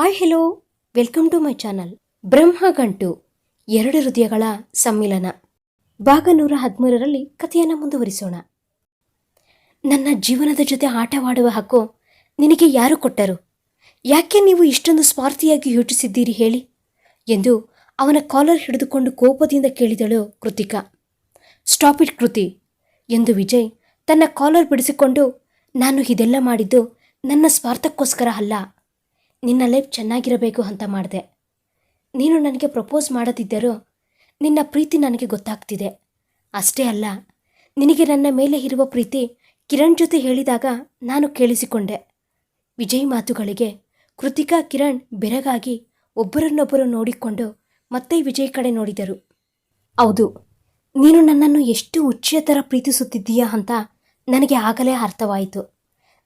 Hi hello, welcome to my channel. Brahmagantu ಎರಡು ಹೃದಯಗಳ ಸಮ್ಮಿಲನ. ಭಾಗ ನೂರ ಹದಿಮೂರರಲ್ಲಿ ಕಥೆಯನ್ನು ಮುಂದುವರಿಸೋಣ. ನನ್ನ ಜೀವನದ ಜೊತೆ ಆಟವಾಡುವ ಹಕ್ಕು ನಿನಗೆ ಯಾರು ಕೊಟ್ಟರು? ಯಾಕೆ ನೀವು ಇಷ್ಟೊಂದು ಸ್ವಾರ್ಥಿಯಾಗಿ ಯೋಚಿಸಿದ್ದೀರಿ ಹೇಳಿ? ಎಂದು ಅವನ ಕಾಲರ್ ಹಿಡಿದುಕೊಂಡು ಕೋಪದಿಂದ ಕೇಳಿದಳು ಕೃತಿಕಾ. ಸ್ಟಾಪ್ ಇಟ್ ಕೃತಿ ಎಂದು ವಿಜಯ್ ತನ್ನ ಕಾಲರ್ ಬಿಡಿಸಿಕೊಂಡು, ನಾನು ಇದೆಲ್ಲ ಮಾಡಿದ್ದು ನನ್ನ ಸ್ವಾರ್ಥಕ್ಕೋಸ್ಕರ ಅಲ್ಲ. ನಿನ್ನ ಲೈಫ್ ಚೆನ್ನಾಗಿರಬೇಕು ಅಂತ ಮಾಡಿದೆ. ನೀನು ನನಗೆ ಪ್ರಪೋಸ್ ಮಾಡದಿದ್ದರೂ ನಿನ್ನ ಪ್ರೀತಿ ನನಗೆ ಗೊತ್ತಾಗ್ತಿದೆ. ಅಷ್ಟೇ ಅಲ್ಲ, ನಿನಗೆ ನನ್ನ ಮೇಲೆ ಇರುವ ಪ್ರೀತಿ ಕಿರಣ್ ಜೊತೆ ಹೇಳಿದಾಗ ನಾನು ಕೇಳಿಸಿಕೊಂಡೆ. ವಿಜಯ್ ಮಾತುಗಳಿಗೆ ಕೃತಿಕಾ ಕಿರಣ್ ಬೆರಗಾಗಿ ಒಬ್ಬರನ್ನೊಬ್ಬರು ನೋಡಿಕೊಂಡು ಮತ್ತೆ ವಿಜಯ್ ಕಡೆ ನೋಡಿದರು. ಹೌದು, ನೀನು ನನ್ನನ್ನು ಎಷ್ಟು ಹುಚ್ಚಿಯ ಥರ ಪ್ರೀತಿಸುತ್ತಿದ್ದೀಯಾ ಅಂತ ನನಗೆ ಆಗಲೇ ಅರ್ಥವಾಯಿತು.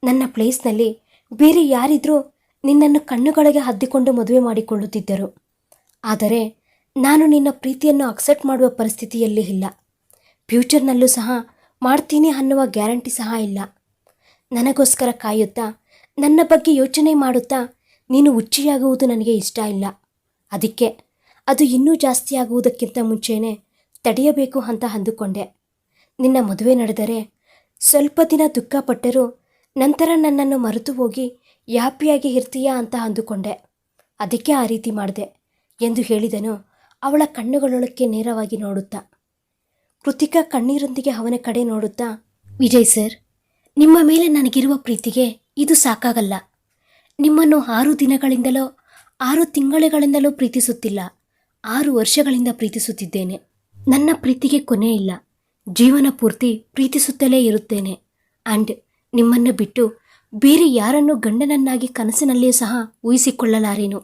ನನ್ನ ಪ್ಲೇಸ್ನಲ್ಲಿ ಬೇರೆ ಯಾರಿದ್ರೂ ನಿನ್ನನ್ನು ಕಣ್ಣುಗಳಿಗೆ ಹದ್ದಿಕೊಂಡು ಮದುವೆ ಮಾಡಿಕೊಳ್ಳುತ್ತಿದ್ದರು. ಆದರೆ ನಾನು ನಿನ್ನ ಪ್ರೀತಿಯನ್ನು ಅಕ್ಸೆಪ್ಟ್ ಮಾಡುವ ಪರಿಸ್ಥಿತಿಯಲ್ಲಿ ಇಲ್ಲ. ಫ್ಯೂಚರ್ನಲ್ಲೂ ಸಹ ಮಾಡ್ತೀನಿ ಅನ್ನುವ ಗ್ಯಾರಂಟಿ ಸಹ ಇಲ್ಲ. ನನಗೋಸ್ಕರ ಕಾಯುತ್ತಾ, ನನ್ನ ಬಗ್ಗೆ ಯೋಚನೆ ಮಾಡುತ್ತಾ ನೀನು ಹುಚ್ಚಿಯಾಗುವುದು ನನಗೆ ಇಷ್ಟ ಇಲ್ಲ. ಅದಕ್ಕೆ ಅದು ಇನ್ನೂ ಜಾಸ್ತಿ ಆಗುವುದಕ್ಕಿಂತ ತಡೆಯಬೇಕು ಅಂತ ಅಂದುಕೊಂಡೆ. ನಿನ್ನ ಮದುವೆ ನಡೆದರೆ ಸ್ವಲ್ಪ ದಿನ ದುಃಖಪಟ್ಟರೂ ನಂತರ ನನ್ನನ್ನು ಮರೆತು ಹೋಗಿ ಯಾಪಿಯಾಗಿ ಇರ್ತೀಯಾ ಅಂತ ಅಂದುಕೊಂಡೆ. ಅದಕ್ಕೆ ಆ ರೀತಿ ಮಾಡಿದೆ ಎಂದು ಹೇಳಿದನು. ಅವಳ ಕಣ್ಣುಗಳೊಳಕ್ಕೆ ನೇರವಾಗಿ ನೋಡುತ್ತಾ. ಕೃತಿಕಾ ಕಣ್ಣೀರೊಂದಿಗೆ ಅವನ ಕಡೆ ನೋಡುತ್ತಾ, ವಿಜಯ್ ಸರ್, ನಿಮ್ಮ ಮೇಲೆ ನನಗಿರುವ ಪ್ರೀತಿಗೆ ಇದು ಸಾಕಾಗಲ್ಲ. ನಿಮ್ಮನ್ನು ಆರು ದಿನಗಳಿಂದಲೋ, ಆರು ತಿಂಗಳುಗಳಿಂದಲೋ ಪ್ರೀತಿಸುತ್ತಿಲ್ಲ. ಆರು ವರ್ಷಗಳಿಂದ ಪ್ರೀತಿಸುತ್ತಿದ್ದೇನೆ. ನನ್ನ ಪ್ರೀತಿಗೆ ಕೊನೆ ಇಲ್ಲ. ಜೀವನ ಪೂರ್ತಿ ಪ್ರೀತಿಸುತ್ತಲೇ ಇರುತ್ತೇನೆ. ಆ್ಯಂಡ್ ನಿಮ್ಮನ್ನು ಬಿಟ್ಟು ಬೇರೆ ಯಾರನ್ನು ಗಂಡನನ್ನಾಗಿ ಕನಸಿನಲ್ಲಿಯೂ ಸಹ ಊಹಿಸಿಕೊಳ್ಳಲಾರೇನು?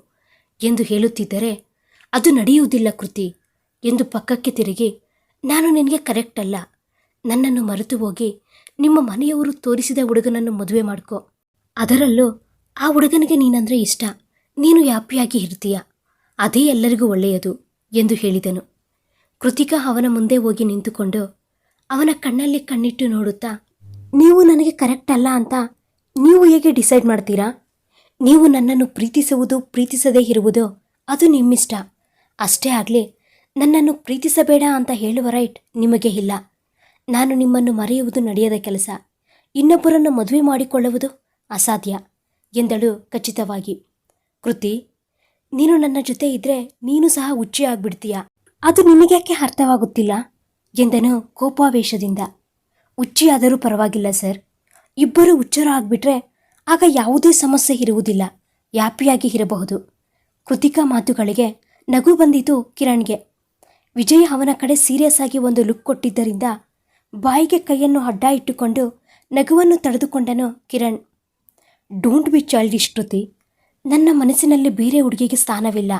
ಎಂದು ಹೇಳುತ್ತಿದ್ದರೆ, ಅದು ನಡೆಯುವುದಿಲ್ಲ ಕೃತಿ. ಎಂದು ಪಕ್ಕಕ್ಕೆ ತಿರುಗಿ, ನಾನು ನಿನಗೆ ಕರೆಕ್ಟ್ ಅಲ್ಲ. ನನ್ನನ್ನು ಮರೆತು ಹೋಗಿ ನಿಮ್ಮ ಮನೆಯವರು ತೋರಿಸಿದ ಹುಡುಗನನ್ನು ಮದುವೆ ಮಾಡ್ಕೊ. ಅದರಲ್ಲೂ ಆ ಹುಡುಗನಿಗೆ ನೀನಂದರೆ ಇಷ್ಟ. ನೀನು ಯಾಪಿಯಾಗಿ ಇರ್ತೀಯ. ಅದೇ ಎಲ್ಲರಿಗೂ ಒಳ್ಳೆಯದು, ಎಂದು ಹೇಳಿದನು. ಕೃತಿಕಾ ಅವನ ಮುಂದೆ ಹೋಗಿ ನಿಂತುಕೊಂಡು, ಅವನ ಕಣ್ಣಲ್ಲಿ ಕಣ್ಣಿಟ್ಟು ನೋಡುತ್ತಾ, ನೀವು ನನಗೆ ಕರೆಕ್ಟ್ ಅಲ್ಲ ಅಂತ ನೀವು ಹೇಗೆ ಡಿಸೈಡ್ ಮಾಡ್ತೀರಾ? ನೀವು ನನ್ನನ್ನು ಪ್ರೀತಿಸುವುದು, ಪ್ರೀತಿಸದೇ ಇರುವುದು, ಅದು ನಿಮ್ಮಿಷ್ಟ. ಅಷ್ಟೇ ಆಗಲಿ, ನನ್ನನ್ನು ಪ್ರೀತಿಸಬೇಡ ಅಂತ ಹೇಳುವ ರೈಟ್ ನಿಮಗೆ ಇಲ್ಲ. ನಾನು ನಿಮ್ಮನ್ನು ಮರೆಯುವುದು ನಡೆಯದ ಕೆಲಸ. ಇನ್ನೊಬ್ಬರನ್ನು ಮದುವೆ ಮಾಡಿಕೊಳ್ಳುವುದು ಅಸಾಧ್ಯ, ಎಂದಳು ಖಚಿತವಾಗಿ. ಕೃತಿ, ನೀನು ನನ್ನ ಜೊತೆ ಇದ್ರೆ ನೀನು ಸಹ ಹುಚ್ಚಿ ಆಗ್ಬಿಡ್ತೀಯ? ಅದು ನಿಮಗ್ಯಾಕೆ ಅರ್ಥವಾಗುತ್ತಿಲ್ಲ? ಎಂದನು ಕೋಪಾವೇಶದಿಂದ. ಹುಚ್ಚಿಯಾದರೂ ಪರವಾಗಿಲ್ಲ ಸರ್. ಇಬ್ಬರು ಹುಚ್ಚರು ಆಗಿಬಿಟ್ರೆ ಆಗ ಯಾವುದೇ ಸಮಸ್ಯೆ ಇರುವುದಿಲ್ಲ, ಯಾಪಿಯಾಗಿ ಇರಬಹುದು. ಕೃತಿಕಾ ಮಾತುಗಳಿಗೆ ನಗು ಬಂದಿತು ಕಿರಣ್ಗೆ. ವಿಜಯ್ ಅವನ ಕಡೆ ಸೀರಿಯಸ್ ಆಗಿ ಒಂದು ಲುಕ್ ಕೊಟ್ಟಿದ್ದರಿಂದ ಬಾಯಿಗೆ ಕೈಯನ್ನು ಅಡ್ಡ ಇಟ್ಟುಕೊಂಡು ನಗುವನ್ನು ತಡೆದುಕೊಂಡನು Kiran. Don't be child Kriti ನನ್ನ ಮನಸ್ಸಿನಲ್ಲಿ ಬೇರೆ ಹುಡುಗಿಗೆ ಸ್ಥಾನವಿಲ್ಲ.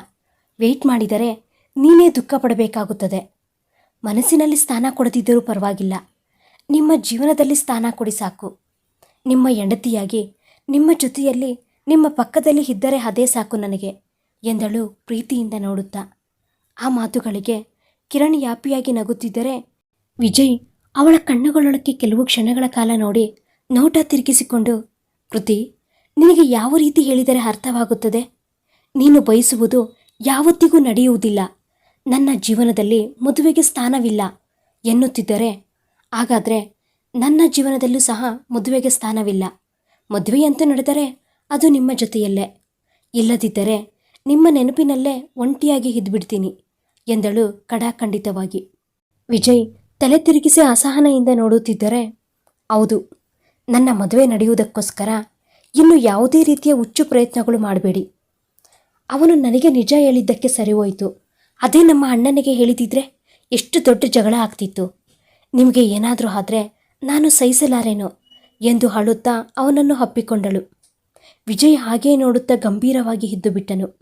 ವೆಯ್ಟ್ ಮಾಡಿದರೆ ನೀನೇ ದುಃಖ ಪಡಬೇಕಾಗುತ್ತದೆ. ಮನಸ್ಸಿನಲ್ಲಿ ಸ್ಥಾನ ಕೊಡದಿದ್ದರೂ ಪರವಾಗಿಲ್ಲ. ನಿಮ್ಮ ಜೀವನದಲ್ಲಿ ಸ್ಥಾನ ಕೊಡಿ ಸಾಕು. ನಿಮ್ಮ ಹೆಂಡತಿಯಾಗಿ, ನಿಮ್ಮ ಜೊತೆಯಲ್ಲಿ ನಿಮ್ಮ ಪಕ್ಕದಲ್ಲಿ ಇದ್ದರೆ ಅದೇ ಸಾಕು ನನಗೆ, ಎಂದಳು ಪ್ರೀತಿಯಿಂದ ನೋಡುತ್ತಾ. ಆ ಮಾತುಗಳಿಗೆ ಕಿರಣ್ ಯಾಪಿಯಾಗಿ ನಗುತ್ತಿದ್ದರೆ ವಿಜಯ್ ಅವಳ ಕಣ್ಣುಗಳೊಳಕ್ಕೆ ಕೆಲವು ಕ್ಷಣಗಳ ಕಾಲ ನೋಡಿ ನೋಟ ತಿರುಗಿಸಿಕೊಂಡು, ಕೃತಿ, ನಿನಗೆ ಯಾವ ರೀತಿ ಹೇಳಿದರೆ ಅರ್ಥವಾಗುತ್ತದೆ? ನೀನು ಬಯಸುವುದು ಯಾವತ್ತಿಗೂ ನಡೆಯುವುದಿಲ್ಲ. ನನ್ನ ಜೀವನದಲ್ಲಿ ಮದುವೆಗೆ ಸ್ಥಾನವಿಲ್ಲ ಎನ್ನುತ್ತಿದ್ದರೆ, ಹಾಗಾದರೆ ನನ್ನ ಜೀವನದಲ್ಲೂ ಸಹ ಮದುವೆಗೆ ಸ್ಥಾನವಿಲ್ಲ. ಮದುವೆಯಂತೂ ನಡೆದರೆ ಅದು ನಿಮ್ಮ ಜೊತೆಯಲ್ಲೇ. ಇಲ್ಲದಿದ್ದರೆ ನಿಮ್ಮ ನೆನಪಿನಲ್ಲೇ ಒಂಟಿಯಾಗಿ ಇದ್ಬಿಡ್ತೀನಿ ಎಂದಳು ಕಡಾಖಂಡಿತವಾಗಿ ವಿಜಯ್ ತಲೆ ತಿರುಗಿಸಿ ಅಸಹನೆಯಿಂದ ನೋಡುತ್ತಿದ್ದರೆ, ಹೌದು, ನನ್ನ ಮದುವೆ ನಡೆಯುವುದಕ್ಕೋಸ್ಕರ ಇನ್ನು ಯಾವುದೇ ರೀತಿಯ ಹುಚ್ಚು ಪ್ರಯತ್ನಗಳು ಮಾಡಬೇಡಿ. ಅವನು ನನಗೆ ನಿಜ ಹೇಳಿದ್ದಕ್ಕೆ ಸರಿ ಹೋಯಿತು ಅದೇ ನಮ್ಮ ಅಣ್ಣನಿಗೆ ಹೇಳಿದಿದ್ರೆ ಎಷ್ಟು ದೊಡ್ಡ ಜಗಳ ಆಗ್ತಿತ್ತು. ನಿಮಗೆ ಏನಾದರೂ ಆದರೆ ನಾನು ಸಹಿಸಲಾರೇನೋ ಎಂದು ಅಳುತ್ತಾ ಅವನನ್ನು ಹಪ್ಪಿಕೊಂಡಳು ವಿಜಯ್ ಹಾಗೇ ನೋಡುತ್ತಾ ಗಂಭೀರವಾಗಿ ಇದ್ದು ಬಿಟ್ಟನು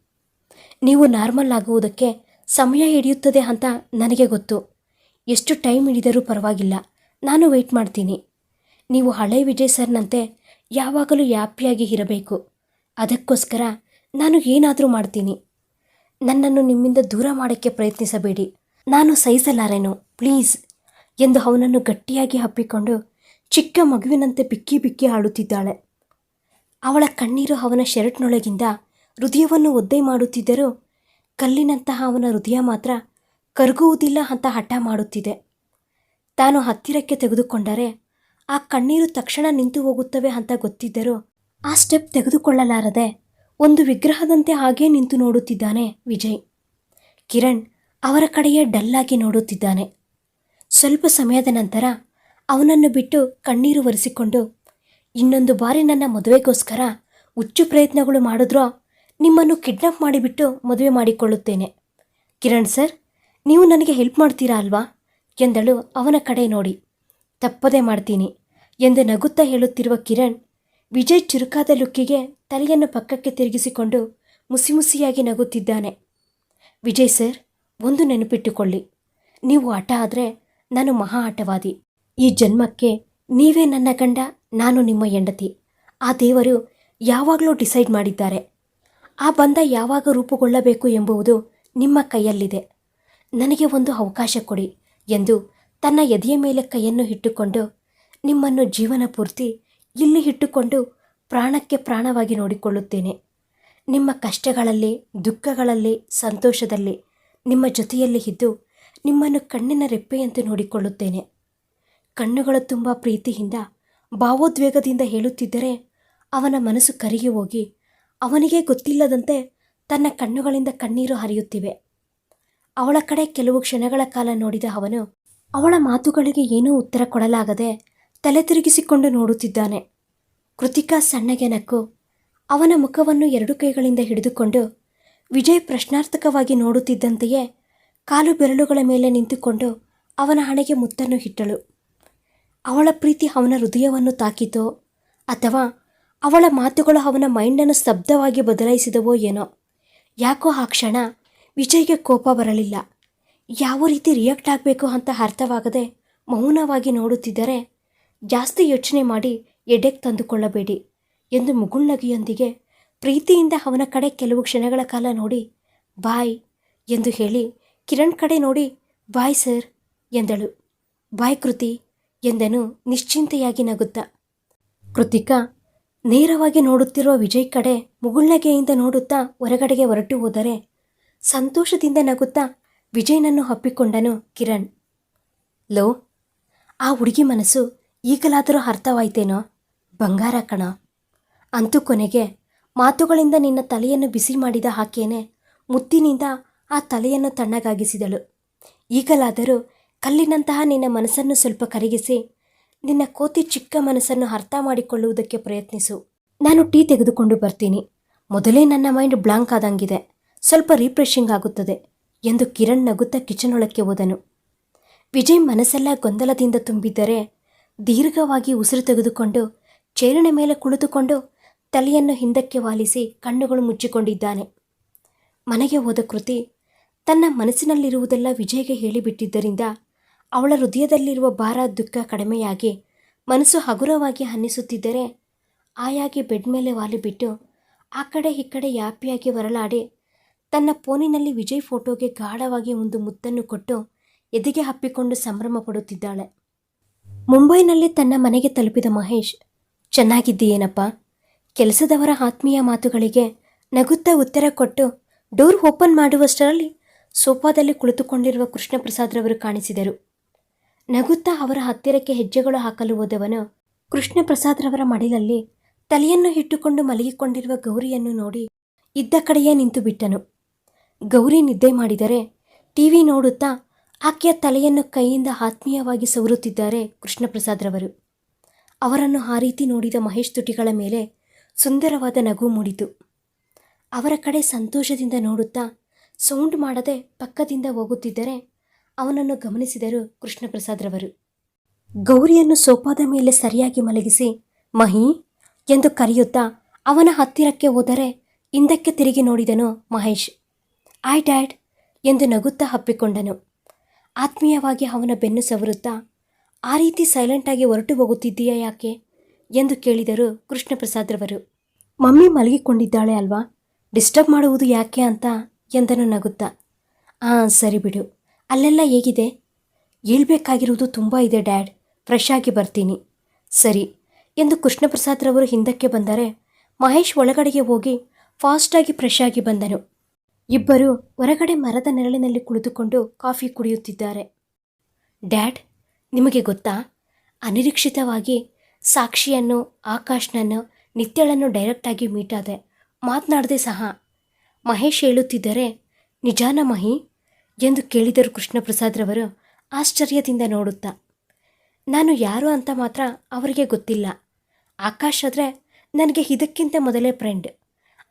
ನೀವು ನಾರ್ಮಲ್ ಆಗುವುದಕ್ಕೆ ಸಮಯ ಹಿಡಿಯುತ್ತದೆ ಅಂತ ನನಗೆ ಗೊತ್ತು. ಎಷ್ಟು ಟೈಮ್ ಹಿಡಿದರೂ ಪರವಾಗಿಲ್ಲ. ನಾನು ವೆಯ್ಟ್ ಮಾಡ್ತೀನಿ. ನೀವು ಹಳೆ ವಿಜಯ್ ಸರ್ನಂತೆ ಯಾವಾಗಲೂ ಹ್ಯಾಪಿಯಾಗಿ ಇರಬೇಕು. ಅದಕ್ಕೋಸ್ಕರ ನಾನು ಏನಾದರೂ ಮಾಡ್ತೀನಿ. ನನ್ನನ್ನು ನಿಮ್ಮಿಂದ ದೂರ ಮಾಡೋಕ್ಕೆ ಪ್ರಯತ್ನಿಸಬೇಡಿ. ನಾನು ಸಹಿಸಲಾರೇನು, ಪ್ಲೀಸ್. ಎಂದು ಅವನನ್ನು ಗಟ್ಟಿಯಾಗಿ ಹಬ್ಬಿಕೊಂಡು ಚಿಕ್ಕ ಮಗುವಿನಂತೆ ಬಿಕ್ಕಿ ಬಿಕ್ಕಿ ಆಡುತ್ತಿದ್ದಾಳೆ. ಅವಳ ಕಣ್ಣೀರು ಅವನ ಶರ್ಟ್ನೊಳಗಿಂದ ಹೃದಯವನ್ನು ಒದ್ದೆ ಮಾಡುತ್ತಿದ್ದರೂ ಕಲ್ಲಿನಂತಹ ಅವನ ಹೃದಯ ಮಾತ್ರ ಕರಗುವುದಿಲ್ಲ ಅಂತ ಹಠ ಮಾಡುತ್ತಿದೆ. ತಾನು ಹತ್ತಿರಕ್ಕೆ ತೆಗೆದುಕೊಂಡರೆ ಆ ಕಣ್ಣೀರು ತಕ್ಷಣ ನಿಂತು ಹೋಗುತ್ತವೆ ಅಂತ ಗೊತ್ತಿದ್ದರೂ ಆ ಸ್ಟೆಪ್ ತೆಗೆದುಕೊಳ್ಳಲಾರದೆ ಒಂದು ವಿಗ್ರಹದಂತೆ ಹಾಗೇ ನಿಂತು ನೋಡುತ್ತಿದ್ದಾನೆ ವಿಜಯ್. ಕಿರಣ್ ಅವರ ಕಡೆಯೇ ಡಲ್ಲಾಗಿ ನೋಡುತ್ತಿದ್ದಾನೆ. ಸ್ವಲ್ಪ ಸಮಯದ ನಂತರ ಅವನನ್ನು ಬಿಟ್ಟು ಕಣ್ಣೀರು ಒರೆಸಿಕೊಂಡು, ಇನ್ನೊಂದು ಬಾರಿ ನನ್ನ ಮದುವೆಗೋಸ್ಕರ ಹುಚ್ಚು ಪ್ರಯತ್ನಗಳು ಮಾಡಿದ್ರೋ, ನಿಮ್ಮನ್ನು ಕಿಡ್ನಾಪ್ ಮಾಡಿಬಿಟ್ಟು ಮದುವೆ ಮಾಡಿಕೊಳ್ಳುತ್ತೇನೆ. ಕಿರಣ್ ಸರ್, ನೀವು ನನಗೆ ಹೆಲ್ಪ್ ಮಾಡ್ತೀರಾ ಅಲ್ವಾ? ಎಂದಳು ಅವನ ಕಡೆ ನೋಡಿ. ತಪ್ಪದೇ ಮಾಡ್ತೀನಿ ಎಂದು ನಗುತ್ತಾ ಹೇಳುತ್ತಿರುವ ಕಿರಣ್, ವಿಜಯ್ ಚುರುಕಾದ ಲುಕ್ಕಿಗೆ ತಲೆಯನ್ನು ಪಕ್ಕಕ್ಕೆ ತಿರುಗಿಸಿಕೊಂಡು ಮುಸಿಮುಸಿಯಾಗಿ ನಗುತ್ತಿದ್ದಾನೆ. ವಿಜಯ್ ಸರ್, ಒಂದು ನೆನಪಿಟ್ಟುಕೊಳ್ಳಿ. ನೀವು ಆಟ ಆದರೆ ನಾನು ಮಹಾ ಆಟವಾದಿ. ಈ ಜನ್ಮಕ್ಕೆ ನೀವೇ ನನ್ನ ಗಂಡ, ನಾನು ನಿಮ್ಮ ಹೆಂಡತಿ. ಆ ದೇವರು ಯಾವಾಗಲೂ ಡಿಸೈಡ್ ಮಾಡಿದ್ದಾರೆ. ಆ ಬಂಧ ಯಾವಾಗ ರೂಪುಗೊಳ್ಳಬೇಕು ಎಂಬುವುದು ನಿಮ್ಮ ಕೈಯಲ್ಲಿದೆ. ನನಗೆ ಒಂದು ಅವಕಾಶ ಕೊಡಿ ಎಂದು ತನ್ನ ಎದೆಯ ಮೇಲೆ ಕೈಯನ್ನು ಇಟ್ಟುಕೊಂಡು ನಿಮ್ಮನ್ನು ಜೀವನ ಪೂರ್ತಿ ಇಲ್ಲಿ ಇಟ್ಟುಕೊಂಡು ಪ್ರಾಣಕ್ಕೆ ಪ್ರಾಣವಾಗಿ ನೋಡಿಕೊಳ್ಳುತ್ತೇನೆ. ನಿಮ್ಮ ಕಷ್ಟಗಳಲ್ಲಿ, ದುಃಖಗಳಲ್ಲಿ, ಸಂತೋಷದಲ್ಲಿ, ನಿಮ್ಮ ಜೊತೆಯಲ್ಲಿ ಇದ್ದು ನಿಮ್ಮನ್ನು ಕಣ್ಣಿನ ರೆಪ್ಪೆಯಂತೆ ನೋಡಿಕೊಳ್ಳುತ್ತೇನೆ. ಕಣ್ಣುಗಳು ತುಂಬ ಪ್ರೀತಿಯಿಂದ, ಭಾವೋದ್ವೇಗದಿಂದ ಹೇಳುತ್ತಿದ್ದರೆ ಅವನ ಮನಸ್ಸು ಕರಗಿ ಹೋಗಿ, ಅವನಿಗೆ ಗೊತ್ತಿಲ್ಲದಂತೆ ತನ್ನ ಕಣ್ಣುಗಳಿಂದ ಕಣ್ಣೀರು ಹರಿಯುತ್ತಿವೆ. ಅವಳ ಕಡೆ ಕೆಲವು ಕ್ಷಣಗಳ ಕಾಲ ನೋಡಿದ ಅವನು, ಅವಳ ಮಾತುಗಳಿಗೆ ಏನೂ ಉತ್ತರ ಕೊಡಲಾಗದೆ ತಲೆ ತಿರುಗಿಸಿಕೊಂಡು ನೋಡುತ್ತಿದ್ದಾನೆ. ಕೃತಿಕಾ ಸಣ್ಣಗೆ ನಕ್ಕು, ಅವನ ಮುಖವನ್ನು ಎರಡು ಕೈಗಳಿಂದ ಹಿಡಿದುಕೊಂಡು ವಿಜಯ್ ಪ್ರಶ್ನಾರ್ಥಕವಾಗಿ ನೋಡುತ್ತಿದ್ದಂತೆಯೇ ಕಾಲು ಬೆರಳುಗಳ ಮೇಲೆ ನಿಂತುಕೊಂಡು ಅವನ ಹಣೆಗೆ ಮುತ್ತನ್ನು ಇಟ್ಟಳು. ಅವಳ ಪ್ರೀತಿ ಅವನ ಹೃದಯವನ್ನು ತಾಕಿತೋ ಅಥವಾ ಅವಳ ಮಾತುಗಳು ಅವನ ಮೈಂಡನ್ನು ಸ್ತಬ್ಧವಾಗಿ ಬದಲಾಯಿಸಿದವೋ ಏನೋ. ಯಾಕೋ ಆ ಕ್ಷಣ ವಿಜಯ್ಗೆ ಕೋಪ ಬರಲಿಲ್ಲ. ಯಾವ ರೀತಿ ರಿಯಾಕ್ಟ್ ಆಗಬೇಕು ಅಂತ ಅರ್ಥವಾಗದೆ ಮೌನವಾಗಿ ನೋಡುತ್ತಿದ್ದರೆ ಜಾಸ್ತಿ ಯೋಚನೆ ಮಾಡಿ ಎಡೆಗೆ ತಂದುಕೊಳ್ಳಬೇಡಿ ಎಂದು ಮುಗುಳ್ನಗೆಯೊಂದಿಗೆ ಪ್ರೀತಿಯಿಂದ ಅವನ ಕಡೆ ಕೆಲವು ಕ್ಷಣಗಳ ಕಾಲ ನೋಡಿ, ಬಾಯ್ ಎಂದು ಹೇಳಿ ಕಿರಣ್ ಕಡೆ ನೋಡಿ, ಬಾಯ್ ಸರ್, ಎಂದಳು. ಬಾಯ್ ಕೃತಿ, ಎಂದನು ನಿಶ್ಚಿಂತೆಯಾಗಿ ನಗುತ್ತಾ. ಕೃತಿಕಾ, ನೇರವಾಗಿ ನೋಡುತ್ತಿರುವ ವಿಜಯ್ ಕಡೆ ಮುಗುಳ್ನಗೆಯಿಂದ ನೋಡುತ್ತಾ ಹೊರಗಡೆಗೆ ಹೊರಟು ಹೋದರೆ ಸಂತೋಷದಿಂದ ನಗುತ್ತಾ ವಿಜಯ್ನನ್ನು ಹಪ್ಪಿಕೊಂಡನು ಕಿರಣ್. ಲೋ, ಆ ಹುಡುಗಿ ಮನಸ್ಸು ಈಗಲಾದರೂ ಅರ್ಥವಾಯ್ತೇನೋ? ಬಂಗಾರ ಕಣ. ಅಂತೂ ಕೊನೆಗೆ ಮಾತುಗಳಿಂದ ನಿನ್ನ ತಲೆಯನ್ನು ಬಿಸಿ ಮಾಡಿದ ಹಾಕೇನೆ ಮುತ್ತಿನಿಂದ ಆ ತಲೆಯನ್ನು ತಣ್ಣಗಾಗಿಸಿದಳು. ಈಗಲಾದರೂ ಕಲ್ಲಿನಂತಹ ನಿನ್ನ ಮನಸ್ಸನ್ನು ಸ್ವಲ್ಪ ಕರಗಿಸಿ, ನಿನ್ನ ಕೋತಿ ಚಿಕ್ಕ ಮನಸ್ಸನ್ನು ಅರ್ಥ ಮಾಡಿಕೊಳ್ಳುವುದಕ್ಕೆ ಪ್ರಯತ್ನಿಸು. ನಾನು ಟೀ ತೆಗೆದುಕೊಂಡು ಬರ್ತೀನಿ. ಮೊದಲೇ ನನ್ನ ಮೈಂಡ್ ಬ್ಲಾಂಕ್ ಆದಂಗಿದೆ. ಸ್ವಲ್ಪ ರಿಫ್ರೆಶಿಂಗ್ ಆಗುತ್ತದೆ ಎಂದು ಕಿರಣ್ ನಗುತ್ತಾ ಕಿಚನ್ ಒಳಕ್ಕೆ ಹೋದನು. ವಿಜಯ್ ಮನಸ್ಸೆಲ್ಲ ಗೊಂದಲದಿಂದ ತುಂಬಿದ್ದರೆ ದೀರ್ಘವಾಗಿ ಉಸಿರು ತೆಗೆದುಕೊಂಡು ಚೇರಿನ ಮೇಲೆ ಕುಳಿತುಕೊಂಡು ತಲೆಯನ್ನು ಹಿಂದಕ್ಕೆ ವಾಲಿಸಿ ಕಣ್ಣುಗಳು ಮುಚ್ಚಿಕೊಂಡಿದ್ದಾನೆ. ಮನೆಗೆ ಹೋದ ಕೃತಿ ತನ್ನ ಮನಸ್ಸಿನಲ್ಲಿರುವುದೆಲ್ಲ ವಿಜಯ್ಗೆ ಹೇಳಿಬಿಟ್ಟಿದ್ದರಿಂದ ಅವಳ ಹೃದಯದಲ್ಲಿರುವ ಭಾರ ದುಃಖ ಕಡಿಮೆಯಾಗಿ ಮನಸ್ಸು ಹಗುರವಾಗಿ ಅನ್ನಿಸುತ್ತಿದ್ದರೆ ಆಯಾಗಿ ಬೆಡ್ ಮೇಲೆ ವಾಲಿಬಿಟ್ಟು ಆ ಕಡೆ ಈ ಕಡೆ ಯಾಪಿಯಾಗಿ ಹೊರಲಾಡಿ ತನ್ನ ಫೋನಿನಲ್ಲಿ ವಿಜಯ್ ಫೋಟೋಗೆ ಗಾಢವಾಗಿ ಒಂದು ಮುತ್ತನ್ನು ಕೊಟ್ಟು ಎದೆಗೆ ಹಪ್ಪಿಕೊಂಡು ಸಂಭ್ರಮ ಪಡುತ್ತಿದ್ದಾಳೆ. ಮುಂಬೈನಲ್ಲಿ ತನ್ನ ಮನೆಗೆ ತಲುಪಿದ ಮಹೇಶ್, ಚೆನ್ನಾಗಿದ್ದೀಯೇನಪ್ಪ? ಕೆಲಸದವರ ಆತ್ಮೀಯ ಮಾತುಗಳಿಗೆ ನಗುತ್ತಾ ಉತ್ತರ ಕೊಟ್ಟು ಡೋರ್ ಓಪನ್ ಮಾಡುವಷ್ಟರಲ್ಲಿ ಸೋಫಾದಲ್ಲಿ ಕುಳಿತುಕೊಂಡಿರುವ ಕೃಷ್ಣಪ್ರಸಾದ್ರವರು ಕಾಣಿಸಿದರು. ನಗುತ್ತಾ ಅವರ ಹತ್ತಿರಕ್ಕೆ ಹೆಜ್ಜೆಗಳು ಹಾಕಲು ಹೋದವನು ಕೃಷ್ಣಪ್ರಸಾದ್ರವರ ಮಡಿಲಲ್ಲಿ ತಲೆಯನ್ನು ಇಟ್ಟುಕೊಂಡು ಮಲಗಿಕೊಂಡಿರುವ ಗೌರಿಯನ್ನು ನೋಡಿ ಇದ್ದ ಕಡೆಯೇ ನಿಂತು ಬಿಟ್ಟನು. ಗೌರಿ ನಿದ್ದೆ ಮಾಡಿದರೆ ಟಿವಿ ನೋಡುತ್ತಾ ಆಕೆಯ ತಲೆಯನ್ನು ಕೈಯಿಂದ ಆತ್ಮೀಯವಾಗಿ ಸವರುತ್ತಿದ್ದಾರೆ ಕೃಷ್ಣಪ್ರಸಾದ್ರವರು ಅವರನ್ನು ಆ ರೀತಿ ನೋಡಿದ ಮಹೇಶ್ ತುಟಿಗಳ ಮೇಲೆ ಸುಂದರವಾದ ನಗು ಮೂಡಿತು. ಅವರ ಕಡೆ ಸಂತೋಷದಿಂದ ನೋಡುತ್ತಾ ಸೌಂಡ್ ಮಾಡದೆ ಪಕ್ಕದಿಂದ ಹೋಗುತ್ತಿದ್ದರೆ ಅವನನ್ನು ಗಮನಿಸಿದರು ಕೃಷ್ಣಪ್ರಸಾದ್ರವರು. ಗೌರಿಯನ್ನು ಸೋಪಾದ ಮೇಲೆ ಸರಿಯಾಗಿ ಮಲಗಿಸಿ, ಮಹಿ, ಎಂದು ಕರೆಯುತ್ತಾ ಅವನ ಹತ್ತಿರಕ್ಕೆ ಹೋದರೆ ಹಿಂದಕ್ಕೆ ತಿರುಗಿ ನೋಡಿದನು ಮಹೇಶ್. ಆಯ್ ಡ್ಯಾಡ್, ಎಂದು ನಗುತ್ತಾ ಹಪ್ಪಿಕೊಂಡನು ಆತ್ಮೀಯವಾಗಿ ಅವನ ಬೆನ್ನು ಸವರುತ್ತಾ, ಆ ರೀತಿ ಸೈಲೆಂಟಾಗಿ ಹೊರಟು ಹೋಗುತ್ತಿದ್ದೀಯಾ ಯಾಕೆ? ಎಂದು ಕೇಳಿದರು ಕೃಷ್ಣಪ್ರಸಾದ್ರವರು. ಮಮ್ಮಿ ಮಲಗಿಕೊಂಡಿದ್ದಾಳೆ ಅಲ್ವಾ? ಡಿಸ್ಟರ್ಬ್ ಮಾಡುವುದು ಯಾಕೆ ಅಂತ ಎಂದನು ನಗುತ್ತಾ. ಹಾಂ ಸರಿ ಬಿಡು. ಅಲ್ಲೆಲ್ಲ ಹೇಗಿದೆ? ಹೇಳ್ಬೇಕಾಗಿರುವುದು ತುಂಬ ಇದೆ, ಡ್ಯಾಡ್. ಫ್ರೆಶ್ ಆಗಿ ಬರ್ತೀನಿ. ಸರಿ. ಎಂದು ಕೃಷ್ಣಪ್ರಸಾದ್ರವರು ಹಿಂದಕ್ಕೆ ಬಂದರೆ, ಮಹೇಶ್ ಒಳಗಡೆಗೆ ಹೋಗಿ ಫಾಸ್ಟಾಗಿ ಫ್ರೆಶ್ ಆಗಿ ಬಂದನು. ಇಬ್ಬರು ಹೊರಗಡೆ ಮರದ ನೆರಳಿನಲ್ಲಿ ಕುಳಿತುಕೊಂಡು ಕಾಫಿ ಕುಡಿಯುತ್ತಿದ್ದಾರೆ. ಡ್ಯಾಡ್, ನಿಮಗೆ ಗೊತ್ತಾ? ಅನಿರೀಕ್ಷಿತವಾಗಿ ಸಾಕ್ಷಿಯನ್ನು, ಆಕಾಶ್ನನ್ನು, ನಿತ್ಯಳನ್ನು ಡೈರೆಕ್ಟಾಗಿ ಮೀಟಾದೆ ಮಾತನಾಡದೆ ಸಹ. ಮಹೇಶ್ ಹೇಳುತ್ತಿದ್ದರೆ, ನಿಜಾನ ಮಹಿ? ಎಂದು ಕೇಳಿದರು ಕೃಷ್ಣಪ್ರಸಾದ್ರವರು ಆಶ್ಚರ್ಯದಿಂದ ನೋಡುತ್ತಾ, ನಾನು ಯಾರು ಅಂತ ಮಾತ್ರ ಅವರಿಗೆ ಗೊತ್ತಿಲ್ಲ. ಆಕಾಶ್ ಆದರೆ ನನಗೆ ಇದಕ್ಕಿಂತ ಮೊದಲೇ ಫ್ರೆಂಡ್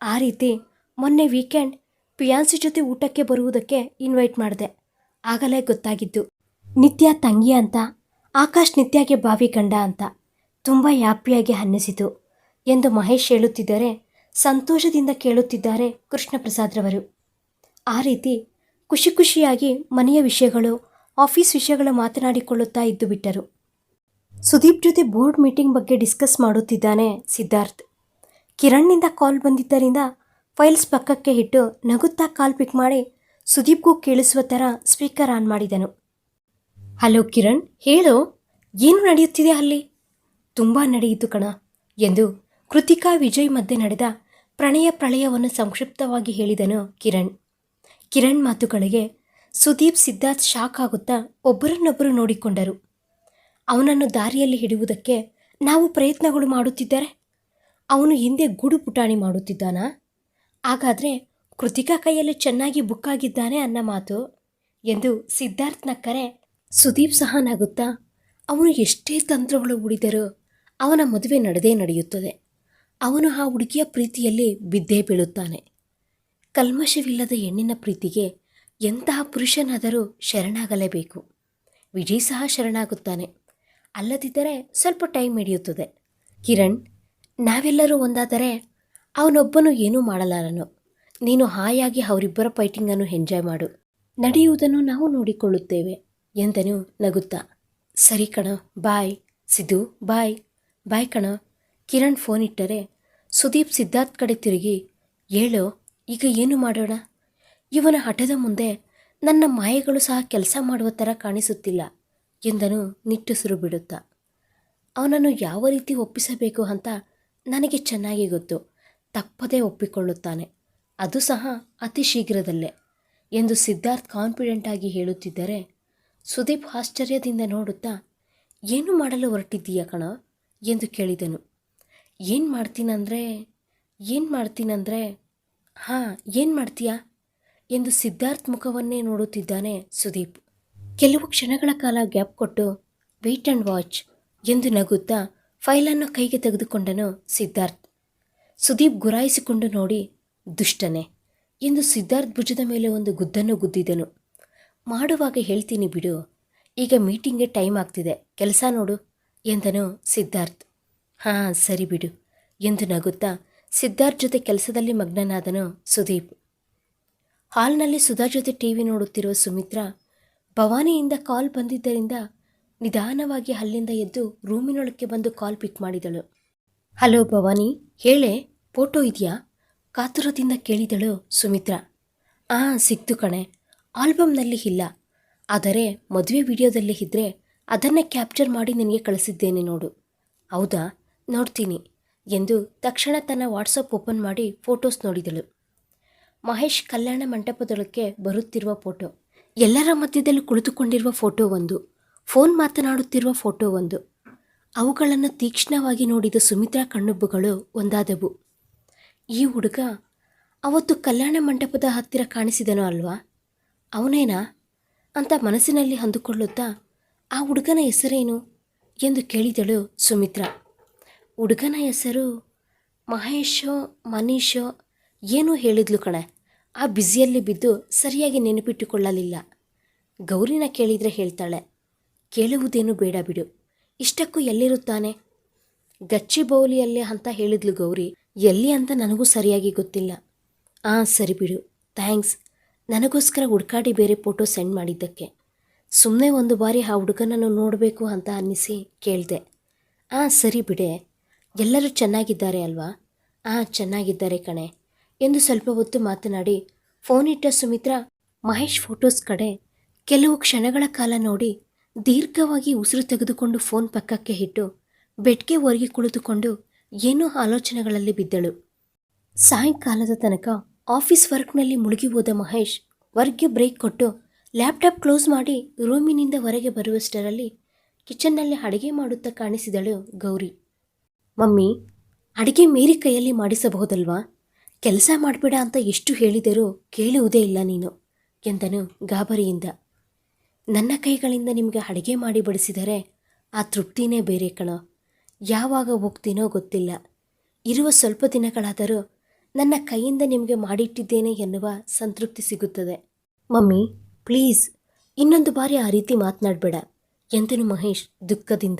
ಆ ರೀತಿ ಮೊನ್ನೆ ವೀಕೆಂಡ್ ಪಿಯಾನ್ಸಿ ಜೊತೆ ಊಟಕ್ಕೆ ಬರುವುದಕ್ಕೆ ಇನ್ವೈಟ್ ಮಾಡಿದೆ. ಆಗಲೇ ಗೊತ್ತಾಗಿದ್ದು, ನಿತ್ಯ ತಂಗಿ ಅಂತ, ಆಕಾಶ್ ನಿತ್ಯಗೆ ಬಾವಿ ಗಂಡ ಅಂತ, ತುಂಬ ಹ್ಯಾಪಿಯಾಗಿ ಅನ್ನಿಸಿತು ಎಂದು ಮಹೇಶ್ ಹೇಳುತ್ತಿದ್ದರೆ ಸಂತೋಷದಿಂದ ಕೇಳುತ್ತಿದ್ದಾರೆ ಕೃಷ್ಣಪ್ರಸಾದ್ರವರು. ಆ ರೀತಿ ಖುಷಿ ಖುಷಿಯಾಗಿ ಮನೆಯ ವಿಷಯಗಳು, ಆಫೀಸ್ ವಿಷಯಗಳು ಮಾತನಾಡಿಕೊಳ್ಳುತ್ತಾ ಇದ್ದು ಬಿಟ್ಟರು. ಸುದೀಪ್ ಜೊತೆ ಬೋರ್ಡ್ ಮೀಟಿಂಗ್ ಬಗ್ಗೆ ಡಿಸ್ಕಸ್ ಮಾಡುತ್ತಿದ್ದಾನೆ ಸಿದ್ಧಾರ್ಥ್. ಕಿರಣ್ನಿಂದ ಕಾಲ್ ಬಂದಿದ್ದರಿಂದ ಫೈಲ್ಸ್ ಪಕ್ಕಕ್ಕೆ ಇಟ್ಟು ನಗುತ್ತಾ ಕಾಲ್ ಪಿಕ್ ಮಾಡಿ ಸುದೀಪ್ಗೂ ಕೇಳಿಸುವ ಥರ ಸ್ಪೀಕರ್ ಆನ್ ಮಾಡಿದನು. ಹಲೋ ಕಿರಣ್, ಹೇಳು, ಏನು ನಡೆಯುತ್ತಿದೆ ಅಲ್ಲಿ? ತುಂಬ ನಡೆಯಿತು ಕಣ, ಎಂದು ಕೃತಿಕಾ ವಿಜಯ್ ಮಧ್ಯೆ ನಡೆದ ಪ್ರಣಯ ಪ್ರಳಯವನ್ನು ಸಂಕ್ಷಿಪ್ತವಾಗಿ ಹೇಳಿದನು ಕಿರಣ್. ಕಿರಣ್ ಮಾತುಗಳಿಗೆ ಸುದೀಪ್ ಸಿದ್ಧಾರ್ಥ್ ಶಾಕ್ ಆಗುತ್ತಾ ಒಬ್ಬರನ್ನೊಬ್ಬರು ನೋಡಿಕೊಂಡರು. ಅವನನ್ನು ದಾರಿಯಲ್ಲಿ ಹಿಡಿಯುವುದಕ್ಕೆ ನಾವು ಪ್ರಯತ್ನಗಳು ಮಾಡುತ್ತಿದ್ದರೆ? ಅವನು ಹಿಂದೆ ಗೂಡು ಪುಟಾಣಿ ಮಾಡುತ್ತಿದ್ದಾನಾ? ಹಾಗಾದರೆ ಕೃತಿಕಾ ಕೈಯಲ್ಲಿ ಚೆನ್ನಾಗಿ ಬುಕ್ಕಾಗಿದ್ದಾನೆ ಅನ್ನ ಮಾತು? ಎಂದು ಸಿದ್ಧಾರ್ಥ್ ನಕ್ಕರೆ ಸುದೀಪ್ ಸಹ ನಗುತ್ತಾ ಅವನು ಎಷ್ಟೇ ತಂತ್ರಗಳು ಉಳಿದರೂ ಅವನ ಮದುವೆ ನಡೆದೇ ನಡೆಯುತ್ತದೆ. ಅವನು ಆ ಹುಡುಗಿಯ ಪ್ರೀತಿಯಲ್ಲಿ ಬಿದ್ದೇ ಬೀಳುತ್ತಾನೆ. ಕಲ್ಮಶವಿಲ್ಲದ ಹೆಣ್ಣಿನ ಪ್ರೀತಿಗೆ ಎಂತಹ ಪುರುಷನಾದರೂ ಶರಣಾಗಲೇಬೇಕು. ವಿಜಯ್ ಸಹ ಶರಣಾಗುತ್ತಾನೆ. ಅಲ್ಲದಿದ್ದರೆ ಸ್ವಲ್ಪ ಟೈಮ್ ಹಿಡಿಯುತ್ತದೆ. ಕಿರಣ್, ನಾವೆಲ್ಲರೂ ಒಂದಾದರೆ ಅವನೊಬ್ಬನು ಏನೂ ಮಾಡಲಾರನು. ನೀನು ಹಾಯಾಗಿ ಅವರಿಬ್ಬರ ಫೈಟಿಂಗನ್ನು ಎಂಜಾಯ್ ಮಾಡು. ನಡೆಯುವುದನ್ನು ನಾವು ನೋಡಿಕೊಳ್ಳುತ್ತೇವೆ ಎಂದನು ನಗುತ್ತಾ. ಸರಿ ಕಣ, ಬಾಯ್. ಸಿದ್ದು, ಬಾಯ್. ಬಾಯ್ ಕಣ. ಕಿರಣ್ ಫೋನ್ ಇಟ್ಟರೆ, ಸುದೀಪ್ ಸಿದ್ಧಾರ್ಥ್ ಕಡೆ ತಿರುಗಿ, ಹೇಳು, ಈಗ ಏನು ಮಾಡೋಣ? ಇವನ ಹಠದ ಮುಂದೆ ನನ್ನ ಮಾಯೆಗಳು ಸಹ ಕೆಲಸ ಮಾಡುವ ಥರ ಕಾಣಿಸುತ್ತಿಲ್ಲ, ಎಂದನು ನಿಟ್ಟುಸಿರು ಬಿಡುತ್ತಾ. ಅವನನ್ನು ಯಾವ ರೀತಿ ಒಪ್ಪಿಸಬೇಕು ಅಂತ ನನಗೆ ಚೆನ್ನಾಗಿ ಗೊತ್ತು, ತಪ್ಪದೇ ಒಪ್ಪಿಕೊಳ್ಳುತ್ತಾನೆ, ಅದು ಸಹ ಅತಿ ಶೀಘ್ರದಲ್ಲೇ, ಎಂದು ಸಿದ್ಧಾರ್ಥ್ ಕಾನ್ಫಿಡೆಂಟ್ ಆಗಿ ಹೇಳುತ್ತಿದ್ದರೆ, ಸುದೀಪ್ ಆಶ್ಚರ್ಯದಿಂದ ನೋಡುತ್ತಾ, ಏನು ಮಾಡಲು ಹೊರಟಿದ್ದೀಯ ಕಣ? ಎಂದು ಕೇಳಿದನು. ಏನು ಮಾಡ್ತೀನಂದರೆ, ಏನು ಮಾಡ್ತೀನಂದ್ರೆ, ಹಾಂ, ಏನು ಮಾಡ್ತೀಯಾ? ಎಂದು ಸಿದ್ಧಾರ್ಥ್ ಮುಖವನ್ನೇ ನೋಡುತ್ತಿದ್ದಾನೆ ಸುದೀಪ್. ಕೆಲವು ಕ್ಷಣಗಳ ಕಾಲ ಗ್ಯಾಪ್ ಕೊಟ್ಟು ವೇಟ್ ಆ್ಯಂಡ್ ವಾಚ್ ಎಂದು ನಗುತ್ತಾ ಫೈಲನ್ನು ಕೈಗೆ ತೆಗೆದುಕೊಂಡನು ಸಿದ್ಧಾರ್ಥ್. ಸುದೀಪ್ ಗುರಾಯಿಸಿಕೊಂಡು ನೋಡಿ, ದುಷ್ಟನೆ ಎಂದು ಸಿದ್ಧಾರ್ಥ್ ಭುಜದ ಮೇಲೆ ಒಂದು ಗುದ್ದನ್ನು ಗುದ್ದಿದನು. ಮಾಡುವಾಗ ಹೇಳ್ತೀನಿ ಬಿಡು, ಈಗ ಮೀಟಿಂಗ್ಗೆ ಟೈಮ್ ಆಗ್ತಿದೆ, ಕೆಲಸ ನೋಡು ಎಂದನು ಸಿದ್ಧಾರ್ಥ್. ಹಾಂ, ಸರಿ ಬಿಡು ಎಂದು ನಗುತ್ತಾ ಸಿದ್ಧಾರ್ಥ್ ಜೊತೆ ಕೆಲಸದಲ್ಲಿ ಮಗ್ನನಾದನು ಸುದೀಪ್. ಹಾಲ್ನಲ್ಲಿ ಸುಧಾ ಜೊತೆ ಟಿವಿ ನೋಡುತ್ತಿರುವ ಸುಮಿತ್ರಾ ಭವಾನಿಯಿಂದ ಕಾಲ್ ಬಂದಿದ್ದರಿಂದ ನಿಧಾನವಾಗಿ ಅಲ್ಲಿಂದ ಎದ್ದು ರೂಮಿನೊಳಕ್ಕೆ ಬಂದು ಕಾಲ್ ಪಿಕ್ ಮಾಡಿದಳು. ಹಲೋ ಭವಾನಿ, ಹೇಳೆ, ಫೋಟೋ ಇದೆಯಾ? ಕಾತುರದಿಂದ ಕೇಳಿದಳು ಸುಮಿತ್ರಾ. ಆ, ಸಿಕ್ತು ಕಣೆ ಆಲ್ಬಮ್ನಲ್ಲಿ ಇಲ್ಲ. ಆದರೆ ಮದುವೆ ವಿಡಿಯೋದಲ್ಲಿ ಇದ್ದರೆ ಅದನ್ನೇ ಕ್ಯಾಪ್ಚರ್ ಮಾಡಿ ನಿನಗೆ ಕಳಿಸಿದ್ದೇನೆ ನೋಡು. ಹೌದಾ? ನೋಡ್ತೀನಿ ಎಂದು ತಕ್ಷಣ ತನ್ನ ವಾಟ್ಸಪ್ ಓಪನ್ ಮಾಡಿ ಫೋಟೋಸ್ ನೋಡಿದಳು. ಮಹೇಶ್ ಕಲ್ಯಾಣ ಮಂಟಪದೊಳಕ್ಕೆ ಬರುತ್ತಿರುವ ಫೋಟೋ. ಎಲ್ಲರ ಮಧ್ಯದಲ್ಲಿ ಕುಳಿತುಕೊಂಡಿರುವ ಫೋಟೋ ಒಂದು. ಫೋನ್ ಮಾತನಾಡುತ್ತಿರುವ ಫೋಟೋ ಒಂದು. ಅವುಗಳನ್ನು ತೀಕ್ಷ್ಣವಾಗಿ ನೋಡಿದ ಸುಮಿತ್ರಾ ಕಣ್ಣುಬ್ಬುಗಳು ಒಂದಾದವು. ಈ ಹುಡುಗ ಅವತ್ತು ಕಲ್ಯಾಣ ಮಂಟಪದ ಹತ್ತಿರ ಕಾಣಿಸಿದನೋ ಅಲ್ವಾ? ಅವನೇನಾ? ಅಂತ ಮನಸ್ಸಿನಲ್ಲಿ ಅಂದುಕೊಳ್ಳುತ್ತಾ, ಆ ಹುಡುಗನ ಹೆಸರೇನು? ಎಂದು ಕೇಳಿದಳು ಸುಮಿತ್ರಾ. ಹುಡುಗನ ಹೆಸರು ಮಹೇಶೋ, ಮನೀಶೋ ಏನೂ ಹೇಳಿದ್ಲು ಕಣೆ. ಆ ಬ್ಯುಸಿಯಲ್ಲಿ ಬಿದ್ದು ಸರಿಯಾಗಿ ನೆನಪಿಟ್ಟುಕೊಳ್ಳಲಿಲ್ಲ. ಗೌರಿನ ಕೇಳಿದರೆ ಹೇಳ್ತಾಳೆ, ಕೇಳುವುದೇನು ಬೇಡ ಬಿಡು, ಇಷ್ಟಕ್ಕೂ ಎಲ್ಲಿರುತ್ತಾನೆ? ಗಚ್ಚಿಬೌಲಿಯಲ್ಲೇ ಅಂತ ಹೇಳಿದ್ಲು ಗೌರಿ, ಎಲ್ಲಿ ಅಂತ ನನಗೂ ಸರಿಯಾಗಿ ಗೊತ್ತಿಲ್ಲ. ಆ, ಸರಿ ಬಿಡು, ಥ್ಯಾಂಕ್ಸ್. ನನಗೋಸ್ಕರ ಹುಡ್ಕಾಡಿ ಬೇರೆ ಫೋಟೋ ಸೆಂಡ್ ಮಾಡಿದ್ದಕ್ಕೆ. ಸುಮ್ಮನೆ ಒಂದು ಬಾರಿ ಆ ಹುಡುಗನನ್ನು ನೋಡಬೇಕು ಅಂತ ಅನ್ನಿಸಿ ಕೇಳಿದೆ. ಆ, ಸರಿ ಬಿಡೆ ಎಲ್ಲರೂ ಚೆನ್ನಾಗಿದ್ದಾರೆ ಅಲ್ವಾ? ಆ, ಚೆನ್ನಾಗಿದ್ದಾರೆ ಕಣೆ. ಎಂದು ಸ್ವಲ್ಪ ಹೊತ್ತು ಮಾತನಾಡಿ, ಫೋನ್ ಇಟ್ಟ ಸುಮಿತ್ರಾ, ಮಹೇಶ್ ಫೋಟೋಸ್ ಕಡೆ ಕೆಲವು ಕ್ಷಣಗಳ ಕಾಲ ನೋಡಿ ದೀರ್ಘವಾಗಿ ಉಸಿರು ತೆಗೆದುಕೊಂಡು ಫೋನ್ ಪಕ್ಕಕ್ಕೆ ಇಟ್ಟು, ಬೆಡ್ಗೆ ಹೊರಗೆ ಕುಳಿತುಕೊಂಡು ಏನೋ ಆಲೋಚನೆಗಳಲ್ಲಿ ಬಿದ್ದಳು. ಸಾಯಂಕಾಲದ ತನಕ ಆಫೀಸ್ ವರ್ಕ್ನಲ್ಲಿ ಮುಳುಗಿ ಹೋದ ಮಹೇಶ್ ವರ್ಕ್ಗೆ ಬ್ರೇಕ್ ಕೊಟ್ಟು ಲ್ಯಾಪ್ಟಾಪ್ ಕ್ಲೋಸ್ ಮಾಡಿ ರೂಮಿನಿಂದ ಹೊರಗೆ ಬರುವಷ್ಟರಲ್ಲಿ ಕಿಚನ್ನಲ್ಲಿ ಅಡುಗೆ ಮಾಡುತ್ತಾ ಕಾಣಿಸಿದಳು ಗೌರಿ. ಮಮ್ಮಿ, ಅಡಿಗೆ ಮೀರಿ ಕೈಯಲ್ಲಿ ಮಾಡಿಸಬಹುದಲ್ವಾ? ಕೆಲಸ ಮಾಡಬೇಡ ಅಂತ ಎಷ್ಟು ಹೇಳಿದರೂ ಕೇಳುವುದೇ ಇಲ್ಲ ನೀನು, ಎಂದನು ಗಾಬರಿಯಿಂದ. ನನ್ನ ಕೈಗಳಿಂದ ನಿಮಗೆ ಅಡಿಗೆ ಮಾಡಿ ಬಡಿಸಿದರೆ ಆ ತೃಪ್ತಿನೇ ಬೇರೆ ಕಣೋ. ಯಾವಾಗ ಹೋಗ್ತೀನೋ ಗೊತ್ತಿಲ್ಲ. ಇರುವ ಸ್ವಲ್ಪ ದಿನಗಳಾದರೂ ನನ್ನ ಕೈಯಿಂದ ನಿಮಗೆ ಮಾಡಿಟ್ಟಿದ್ದೇನೆ ಎನ್ನುವ ಸಂತೃಪ್ತಿ ಸಿಗುತ್ತದೆ. ಮಮ್ಮಿ, ಪ್ಲೀಸ್, ಇನ್ನೊಂದು ಬಾರಿ ಆ ರೀತಿ ಮಾತನಾಡಬೇಡ, ಎಂದನು ಮಹೇಶ್ ದುಃಖದಿಂದ.